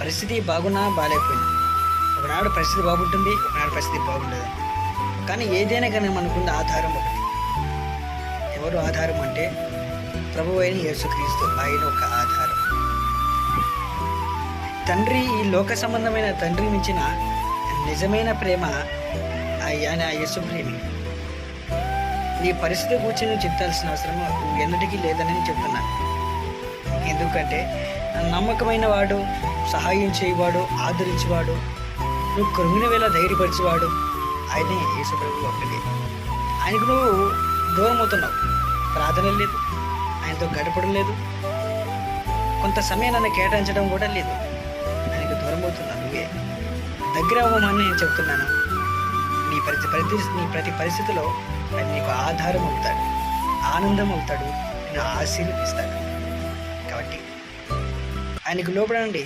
పరిస్థితి బాగున్నా బాగాలేకపోయినా ఒకనాడు పరిస్థితి బాగుంటుంది ఒకనాడు పరిస్థితి బాగుండదు. కానీ ఏదైనా కానీ మనకున్న ఆధారం ఒకటి. ఎవరు ఆధారం అంటే ప్రభు అయిన యేసుక్రీస్తు ఆయన ఒక ఆధారం. తండ్రి ఈ లోక సంబంధమైన తండ్రి మించిన నిజమైన ప్రేమ ఆయన యేసు ప్రేమి. నీ పరిస్థితి గురించి నువ్వు అవసరం ఎన్నటికీ లేదని చెప్తున్నాను ఎందుకంటే నమ్మకమైన వాడు సహాయం చేయవాడు ఆదరించేవాడు నువ్వు కృంగిన వేళ ధైర్యపరిచేవాడు ఆయనే యేసుప్రభు ఒక్కడే. ఆయనకు నువ్వు దూరం అవుతున్నావు ప్రార్థన లేదు ఆయనతో గడపడం లేదు కొంత సమయం నన్ను కేటాయించడం కూడా లేదు. ఆయనకు దూరం అవుతున్నావు నువ్వే. దగ్గర అవ్వమని నేను చెప్తున్నాను నీ ప్రతి ప్రతి నీ ప్రతి పరిస్థితిలో ఆయన నీకు ఆధారం అవుతాడు ఆనందం అవుతాడు నేను ఆశీర్వదిస్తాడు. కాబట్టి ఆయనకు లోపడండి